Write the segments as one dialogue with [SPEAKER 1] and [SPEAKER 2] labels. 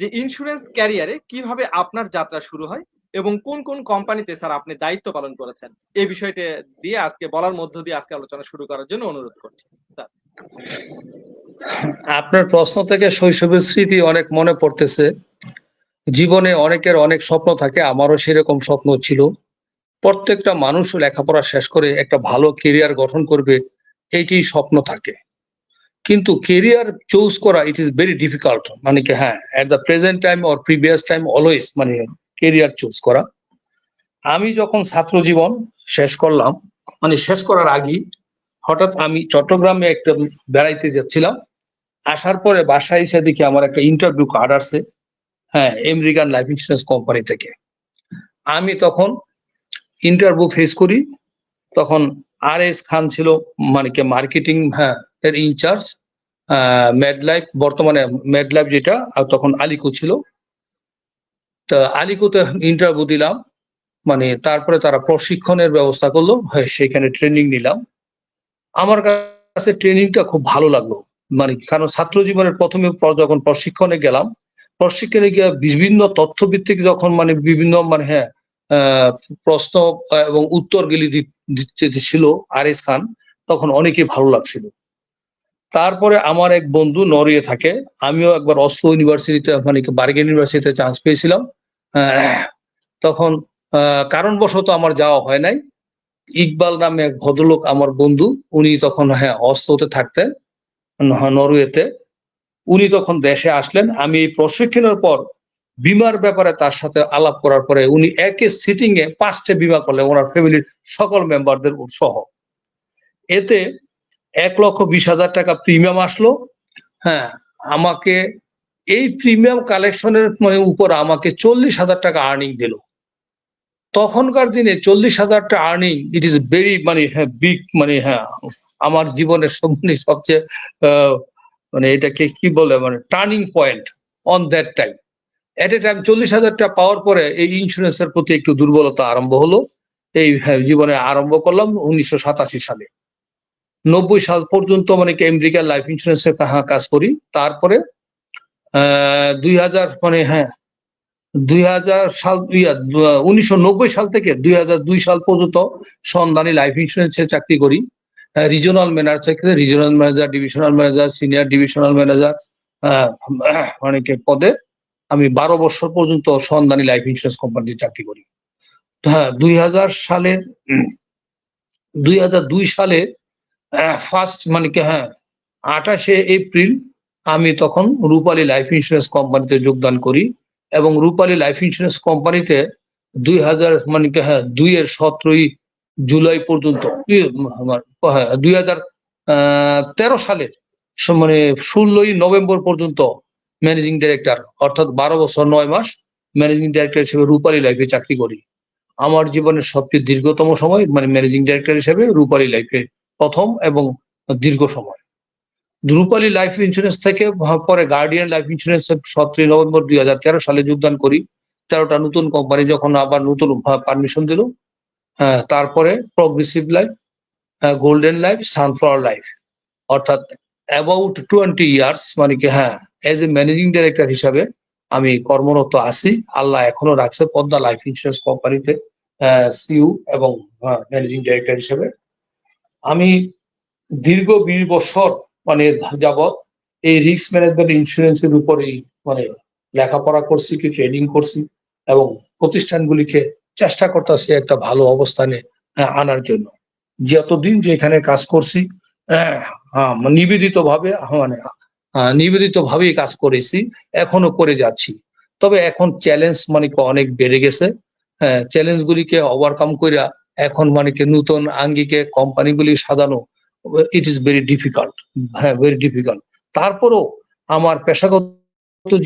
[SPEAKER 1] যে ইন্স্যুরেন্স ক্যারিয়ারে কীভাবে আপনার যাত্রা শুরু হয় এবং কোন কোন কোম্পানিতে স্যার আপনি দায়িত্ব পালন করেছেন? এই বিষয়টা দিয়ে আজকে বলার মধ্য দিয়ে আজকে আলোচনা শুরু করার জন্য অনুরোধ করছি স্যার
[SPEAKER 2] আপনার প্রশ্ন থেকে শৈশবের স্মৃতি অনেক মনে পড়তেছে। জীবনে অনেকের অনেক স্বপ্ন থাকে, আমারও সেরকম স্বপ্ন ছিল। প্রত্যেকটা মানুষ লেখাপড়া শেষ করে একটা ভালো কেরিয়ার গঠন করবে এইটি স্বপ্ন থাকে। কিন্তু কেরিয়ার চুজ করা ইট ইজ ভেরি ডিফিকাল্ট মানে কি হ্যাঁ at the present time or previous time always মানে কেরিয়ার চুজ করা। আমি যখন ছাত্র জীবন শেষ করলাম মানে শেষ করার আগেই হঠাৎ আমি চট্টগ্রামে একটা বেড়াইতে যাচ্ছিলাম। আসার পরে বাসায় এসে দেখি আমার একটা ইন্টারভিউ কার্ড আসছে হ্যাঁ আমেরিকান লাইফ ইন্স্যুরেন্স কোম্পানি থেকে। আমি তখন ইন্টারভিউ ফেস করি, তখন আর এস খান ছিল মানে কি মার্কেটিং হ্যাঁ এর ইনচার্জ ম্যাড লাইফ বর্তমানে ম্যাড লাইফ যেটা, আর তখন আলিকো ছিল। তা আলিকোতে ইন্টারভিউ দিলাম মানে তারপরে তারা প্রশিক্ষণের ব্যবস্থা করল হ্যাঁ সেখানে ট্রেনিং নিলাম। আমার কাছে ট্রেনিংটা খুব ভালো লাগল মানে কারণ ছাত্র জীবনের প্রথমে যখন প্রশিক্ষণে গেলাম, প্রশিক্ষণে গিয়ে বিভিন্ন তথ্যভিত্তিক যখন মানে বিভিন্ন মানে হ্যাঁ প্রশ্ন এবং উত্তরগুলি দি- দিচ্ছে যে ছিল আর এস খান, তখন অনেকে ভালো লাগছিল। তারপরে আমার এক বন্ধু নরওয়ে থাকে, আমিও একবার অসলো ইউনিভার্সিটিতে মানে বার্গেন ইউনিভার্সিটিতে চান্স পেয়েছিলাম। তখন কারণবশত আমার যাওয়া হয় নাই। ইকবাল নামে এক ভদ্রলোক আমার বন্ধু, উনি তখন হ্যাঁ অস্ত্রতে থাকতেন, নরওয়েতে। উনি তখন দেশে আসলেন। আমি এই প্রশিক্ষণের পর বিমার ব্যাপারে তার সাথে আলাপ করার পরে উনি একে সিটিং এ পাঁচটা বিমা করলেন ওনার ফ্যামিলির সকল মেম্বারদের সহ। এতে এক লক্ষ বিশ হাজার টাকা প্রিমিয়াম আসলো। হ্যাঁ আমাকে এই প্রিমিয়াম কালেকশনের মানে উপর আমাকে চল্লিশ হাজার টাকা আর্নিং দিল। তখনকার দিনে চল্লিশ হাজার টাকা আর্নিং ইট ইজ ভেরি মানে হ্যাঁ বিগ মানে হ্যাঁ আমার জীবনের সব সবচেয়ে মানে এটাকে কি বলে মানে turning point on that time at a time চল্লিশ হাজার টাকা পাওয়ার পরে এই ইন্স্যুরেন্সের প্রতি একটু দুর্বলতা আরম্ভ হলো। এই হ্যাঁ, জীবনে আরম্ভ করলাম উনিশশো সাতাশি সালে। নব্বই সাল পর্যন্ত মানে আমেরিকার লাইফ ইন্স্যুরেন্সের কাজ করি। তারপরে দুই হাজার মানে হ্যাঁ দুই হাজার সাল উনিশশো নব্বই সাল থেকে দুই হাজার দুই সাল পর্যন্ত সন্ধানী লাইফ ইন্স্যুরেন্সে চাকরি করি। রিজনাল ম্যানেজার থেকে regional manager divisional manager senior divisional manager অনেকে পদে। আমি বারো বছর পর্যন্ত সন্ধানী লাইফ ইন্স্যুরেন্স কোম্পানিতে চাকরি করি। হ্যাঁ দুই হাজার সালের দুই হাজার দুই সালে ফার্স্ট মানে কি হ্যাঁ আঠাশে এপ্রিল আমি তখন রূপালী লাইফ ইন্স্যুরেন্স কোম্পানিতে যোগদান করি এবং রূপালী লাইফ ইন্স্যুরেন্স কোম্পানিতে দুই হাজার মানে কি হ্যাঁ দুই এর সতেরোই জুলাই পর্যন্ত দুই হাজার তেরো সালের মানে ষোলোই নভেম্বর পর্যন্ত ম্যানেজিং ডিরেক্টর অর্থাৎ বারো বছর, নয় মাস ম্যানেজিং ডাইরেক্টর হিসেবে রূপালী লাইফে চাকরি করি। আমার জীবনের সবচেয়ে দীর্ঘতম সময় মানে ম্যানেজিং ডাইরেক্টর হিসেবে রূপালী লাইফে প্রথম এবং দীর্ঘ সময়। রূপালী লাইফ ইন্স্যুরেন্স থেকে পরে গার্ডিয়ান লাইফ ইন্স্যুরেন্স সতেরোই নভেম্বর দুই হাজার তেরো সালে যোগদান করি। তেরোটা নতুন কোম্পানি যখন আবার নতুন পারমিশন দিল হ্যাঁ তারপরে Progressive life Golden life Sunflower life অর্থাৎ অ্যাবাউট টোয়েন্টি ইয়ার্স মানে কি হ্যাঁ এজ এ ম্যানেজিং ডাইরেক্টর হিসাবে আমি কর্মরত আছি। আল্লাহ এখনও রাখছে পদ্মা লাইফ ইন্স্যুরেন্স কোম্পানিতে সিইউ এবং ম্যানেজিং ডাইরেক্টর হিসেবে। আমি দীর্ঘ বিশ বছর মানে যাবৎ এই রিস্ক ম্যানেজমেন্ট ইন্স্যুরেন্সের উপরেই মানে লেখাপড়া করছি কি ট্রেনিং করছি এবং প্রতিষ্ঠানগুলিকে চেষ্টা করতেছি একটা ভালো অবস্থানে আনার জন্য। যতদিন যে এখানে কাজ করছি নিবেদিত ভাবে মানে নিবেদিত ভাবেই কাজ করেছি এখনও করে যাচ্ছি। তবে এখন চ্যালেঞ্জ মানে অনেক বেড়ে গেছে। চ্যালেঞ্জ গুলিকে ওভারকাম কইরা এখন মানে কি নতুন আঙ্গিকে কোম্পানিগুলি সাজানো ইট ইজ ভেরি ডিফিকাল্ট হ্যাঁ ভেরি ডিফিকাল্ট তারপরও আমার পেশাগত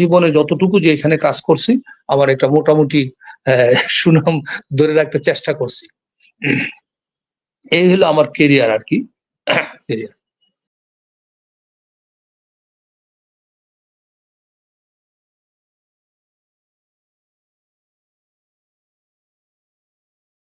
[SPEAKER 2] জীবনে যতটুকু যে এখানে কাজ করছি, আমার একটা মোটামুটি সুনাম ধরে রাখতে চেষ্টা করছি। এই হলো আমার কেরিয়ার আর কি কেরিয়ার